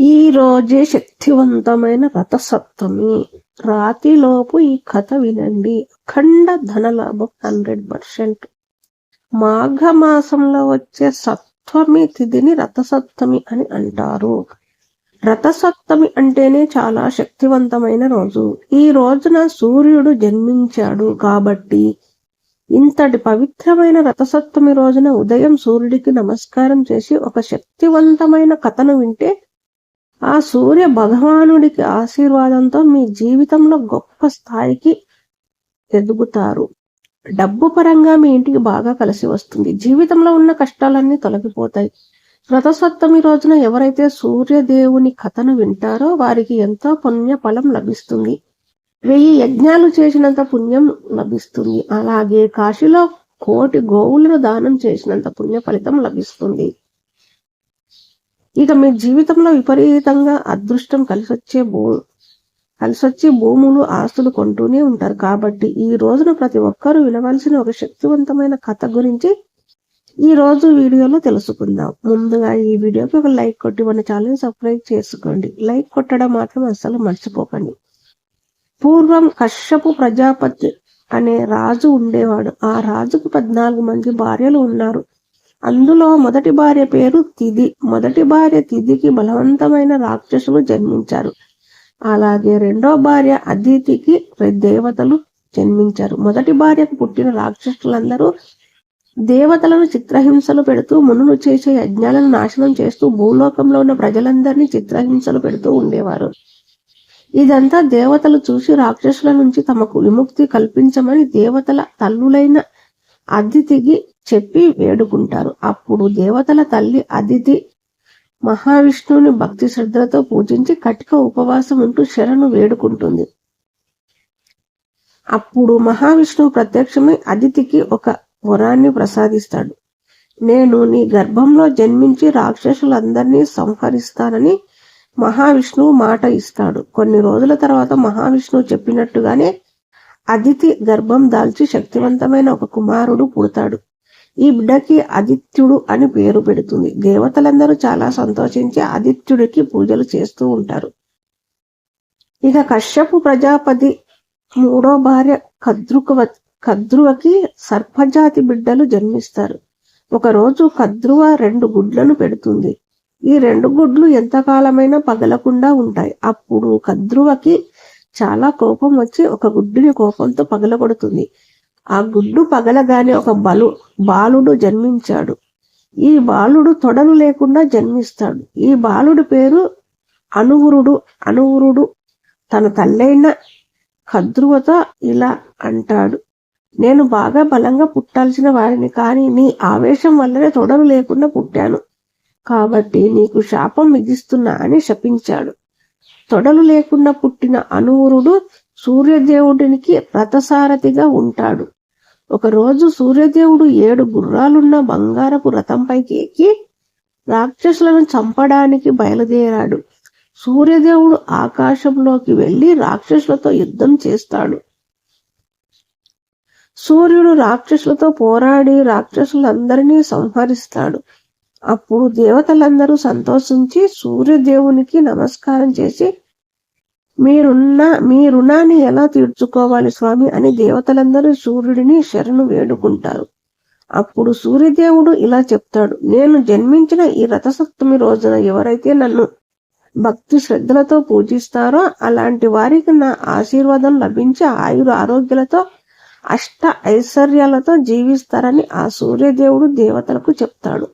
ఈ రోజే శక్తివంతమైన రథసప్తమి. రాతిలోపు ఈ కథ వినండి. అఖండ ధనలాభం హండ్రెడ్ పర్సెంట్. మాఘమాసంలో వచ్చే సప్తమి తిథిని రథసప్తమి అని అంటారు. రథసప్తమి అంటేనే చాలా శక్తివంతమైన రోజు. ఈ రోజున సూర్యుడు జన్మించాడు కాబట్టి ఇంతటి పవిత్రమైన రథసప్తమి రోజున ఉదయం సూర్యుడికి నమస్కారం చేసి ఒక శక్తివంతమైన కథను వింటే ఆ సూర్య భగవానుడికి ఆశీర్వాదంతో మీ జీవితంలో గొప్ప స్థాయికి ఎదుగుతారు. డబ్బు పరంగా మీ ఇంటికి బాగా కలిసి వస్తుంది. జీవితంలో ఉన్న కష్టాలన్నీ తొలగిపోతాయి. రథసప్తమి రోజున ఎవరైతే సూర్యదేవుని కథను వింటారో వారికి ఎంతో పుణ్య ఫలం లభిస్తుంది. వెయ్యి యజ్ఞాలు చేసినంత పుణ్యం లభిస్తుంది. అలాగే కాశీలో కోటి గోవులను దానం చేసినంత పుణ్య ఫలితం లభిస్తుంది. ఇక మీ జీవితంలో విపరీతంగా అదృష్టం కలిసి వచ్చే భూ కలిసి వచ్చే భూములు ఆస్తులు కొంటూనే ఉంటారు. కాబట్టి ఈ రోజున ప్రతి ఒక్కరూ వినవలసిన ఒక శక్తివంతమైన కథ గురించి ఈ రోజు వీడియోలో తెలుసుకుందాం. ముందుగా ఈ వీడియోకి ఒక లైక్ కొట్టి మన ఛానల్ సబ్స్క్రైబ్ చేసుకోండి. లైక్ కొట్టడం మాత్రం అస్సలు మర్చిపోకండి. పూర్వం కశ్యపు ప్రజాపతి అనే రాజు ఉండేవాడు. ఆ రాజుకు పద్నాలుగు మంది భార్యలు ఉన్నారు. అందులో మొదటి భార్య పేరు తిది. మొదటి భార్య తిదికి బలవంతమైన రాక్షసులు జన్మించారు. అలాగే రెండో భార్య అదితికి దేవతలు జన్మించారు. మొదటి భార్యకు పుట్టిన రాక్షసులందరూ దేవతలను చిత్రహింసలు పెడుతూ మునులు చేసే యజ్ఞాలను నాశనం చేస్తూ భూలోకంలో ఉన్న ప్రజలందరినీ చిత్రహింసలు పెడుతూ ఉండేవారు. ఇదంతా దేవతలు చూసి రాక్షసుల నుంచి తమకు విముక్తి కల్పించమని దేవతల తల్లులైన అదితికి చెప్పి వేడుకుంటారు. అప్పుడు దేవతల తల్లి అతిథి మహావిష్ణువుని భక్తి శ్రద్ధలతో పూజించి కటిక ఉపవాసం ఉంటూ శరణు వేడుకుంటుంది. అప్పుడు మహావిష్ణువు ప్రత్యక్షమై అతిథికి ఒక వరాన్ని ప్రసాదిస్తాడు. నేను నీ గర్భంలో జన్మించి రాక్షసులందరినీ సంహరిస్తానని మహావిష్ణువు మాట ఇస్తాడు. కొన్ని రోజుల తర్వాత మహావిష్ణువు చెప్పినట్టుగానే అదితి గర్భం దాల్చి శక్తివంతమైన ఒక కుమారుడు పుడతాడు. ఈ బిడ్డకి ఆదిత్యుడు అని పేరు పెడుతుంది. దేవతలందరూ చాలా సంతోషించి ఆదిత్యుడికి పూజలు చేస్తూ ఉంటారు. ఇక కశ్యపు ప్రజాపతి మూడో భార్య కద్రుక కద్రువకి సర్పజాతి బిడ్డలు జన్మిస్తారు. ఒకరోజు కద్రువ రెండు గుడ్లను పెడుతుంది. ఈ రెండు గుడ్లు ఎంతకాలమైనా పగలకుండా ఉంటాయి. అప్పుడు కద్రువకి చాలా కోపం వచ్చి ఒక గుడ్డుని కోపంతో పగలగొడుతుంది. ఆ గుడ్డు పగలగానే ఒక బలు బాలుడు జన్మించాడు. ఈ బాలుడు తొడలు లేకుండా జన్మిస్తాడు. ఈ బాలుడి పేరు అనువురుడు అనువురుడు. తన తల్లైన కద్రువతో ఇలా అంటాడు. నేను బాగా బలంగా పుట్టాల్సిన వారిని కానీ నీ ఆవేశం వల్లనే తొడలు లేకుండా పుట్టాను. కాబట్టి నీకు శాపం విధిస్తున్నా అని శపించాడు. తొడలు లేకుండా పుట్టిన అనువురుడు సూర్యదేవుడికి రథసారథిగా ఉంటాడు. ఒకరోజు సూర్యదేవుడు ఏడు గుర్రాలున్న బంగారపు రథంపైకి ఎక్కి రాక్షసులను చంపడానికి బయలుదేరాడు. సూర్యదేవుడు ఆకాశంలోకి వెళ్ళి రాక్షసులతో యుద్ధం చేస్తాడు. సూర్యుడు రాక్షసులతో పోరాడి రాక్షసులందరినీ సంహరిస్తాడు. అప్పుడు దేవతలందరూ సంతోషించి సూర్యదేవునికి నమస్కారం చేసి మీరున్న మీ రుణాన్ని ఎలా తీర్చుకోవాలి స్వామి అని దేవతలందరూ సూర్యుడిని శరణు వేడుకుంటారు. అప్పుడు సూర్యదేవుడు ఇలా చెప్తాడు నేను జన్మించిన ఈ రథసప్తమి రోజున ఎవరైతే నన్ను భక్తి శ్రద్ధలతో పూజిస్తారో అలాంటి వారికి నా ఆశీర్వాదం లభించి ఆయుర ఆరోగ్యాలతో అష్ట ఐశ్వర్యాలతో జీవిస్తారని ఆ సూర్యదేవుడు దేవతలకు చెప్తాడు.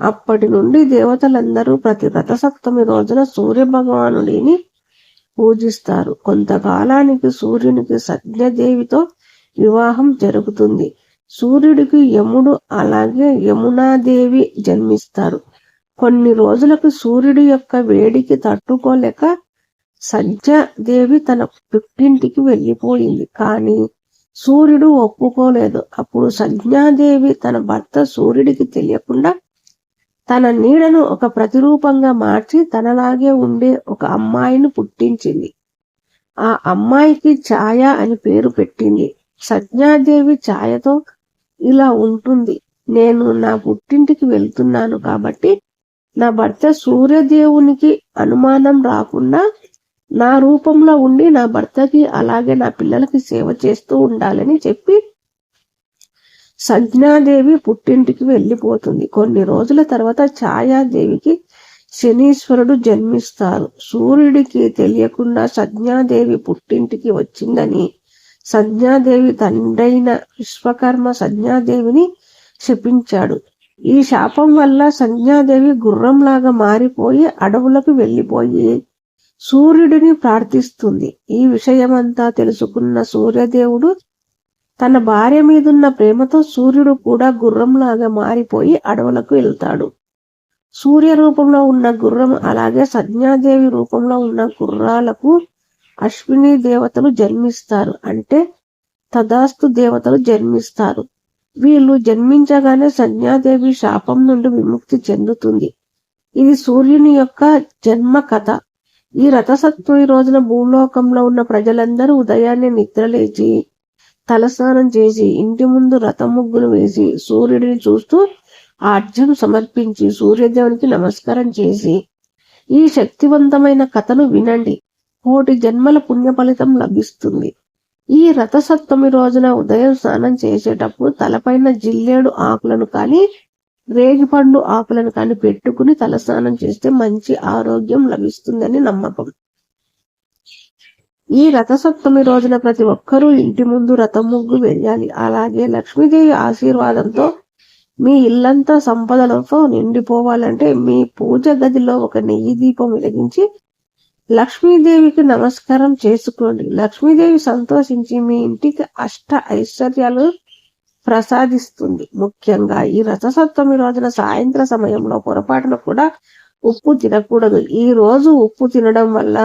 అప్పటి నుండి దేవతలందరూ ప్రతి రథసప్తమి రోజున సూర్య భగవానుడిని పూజిస్తారు. కొంతకాలానికి సూర్యునికి సజ్ఞదేవితో వివాహం జరుగుతుంది. సూర్యుడికి యముడు అలాగే యమునాదేవి జన్మిస్తారు. కొన్ని రోజులకు సూర్యుడి యొక్క వేడికి తట్టుకోలేక సజ్జదేవి తన పుట్టింటికి వెళ్ళిపోయింది. కానీ సూర్యుడు ఒప్పుకోలేదు. అప్పుడు సజ్ఞాదేవి తన భర్త సూర్యుడికి తెలియకుండా తన నీడను ఒక ప్రతిరూపంగా మార్చి తనలాగే ఉండే ఒక అమ్మాయిని పుట్టించింది. ఆ అమ్మాయికి ఛాయ అని పేరు పెట్టింది. సజ్ఞాదేవి ఛాయతో ఇలా ఉంటుంది. నేను నా పుట్టింటికి వెళ్తున్నాను కాబట్టి నా భర్త సూర్యదేవునికి అనుమానం రాకుండా నా రూపంలో ఉండి నా భర్తకి అలాగే నా పిల్లలకి సేవ చేస్తూ ఉండాలని చెప్పి సంజ్ఞాదేవి పుట్టింటికి వెళ్ళిపోతుంది. కొన్ని రోజుల తర్వాత ఛాయాదేవికి శనీశ్వరుడు జన్మిస్తారు. సూర్యుడికి తెలియకుండా సంజ్ఞాదేవి పుట్టింటికి వచ్చిందని సంజ్ఞాదేవి తండ్రైన విశ్వకర్మ సంజ్ఞాదేవిని శపించాడు. ఈ శాపం వల్ల సంజ్ఞాదేవి గుర్రంలాగా మారిపోయి అడవులకు వెళ్ళిపోయి సూర్యుడిని ప్రార్థిస్తుంది. ఈ విషయమంతా తెలుసుకున్న సూర్యదేవుడు తన భార్య మీదున్న ప్రేమతో సూర్యుడు కూడా గుర్రంలాగా మారిపోయి అడవులకు వెళ్తాడు. సూర్య రూపంలో ఉన్న గుర్రం అలాగే సంజ్ఞాదేవి రూపంలో ఉన్న గుర్రాలకు అశ్విని దేవతలు జన్మిస్తారు. అంటే తదాస్తు దేవతలు జన్మిస్తారు. వీళ్ళు జన్మించగానే సంజ్ఞాదేవి శాపం నుండి విముక్తి చెందుతుంది. ఇది సూర్యుని యొక్క జన్మ కథ. ఈ రథసప్తమి రోజున భూలోకంలో ఉన్న ప్రజలందరూ ఉదయాన్నే నిద్రలేచి తలస్నానం చేసి ఇంటి ముందు రథం ముగ్గులు వేసి సూర్యుడిని చూస్తూ ఆర్జం సమర్పించి సూర్యదేవునికి నమస్కారం చేసి ఈ శక్తివంతమైన కథను వినండి. కోటి జన్మల పుణ్య ఫలితం లభిస్తుంది. ఈ రథసప్తమి రోజున ఉదయం స్నానం చేసేటప్పుడు తలపైన జిల్లేడు ఆకులను కానీ రేగిపండు ఆకులను కానీ పెట్టుకుని తలస్నానం చేస్తే మంచి ఆరోగ్యం లభిస్తుందని నమ్మకం. ఈ రథసప్తమి రోజున ప్రతి ఒక్కరూ ఇంటి ముందు రథం ముగ్గు వేయాలి అలాగే లక్ష్మీదేవి ఆశీర్వాదంతో మీ ఇల్లంతా సంపదలతో నిండిపోవాలంటే మీ పూజ గదిలో ఒక నెయ్యి దీపం వెలిగించి లక్ష్మీదేవికి నమస్కారం చేసుకోండి. లక్ష్మీదేవి సంతోషించి మీ ఇంటికి అష్ట ఐశ్వర్యాలు ప్రసాదిస్తుంది. ముఖ్యంగా ఈ రథసప్తమి రోజున సాయంత్ర సమయంలో పొరపాటున కూడా ఉప్పు తినకూడదు. ఈ రోజు ఉప్పు తినడం వల్ల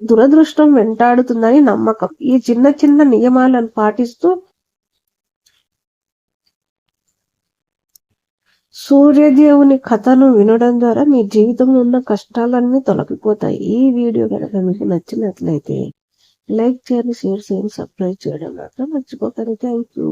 దురదృష్టం వెంటాడుతుందని నమ్మకం. ఈ చిన్న చిన్న నియమాలను పాటిస్తూ సూర్యదేవుని కథను వినడం ద్వారా మీ జీవితంలో ఉన్న కష్టాలన్నీ తొలగిపోతాయి. ఈ వీడియో కనుక మీకు నచ్చినట్లయితే లైక్ చేయండి షేర్ చేయండి సబ్స్క్రైబ్ చేయడం మాత్రం మర్చిపోకండి. Thank you.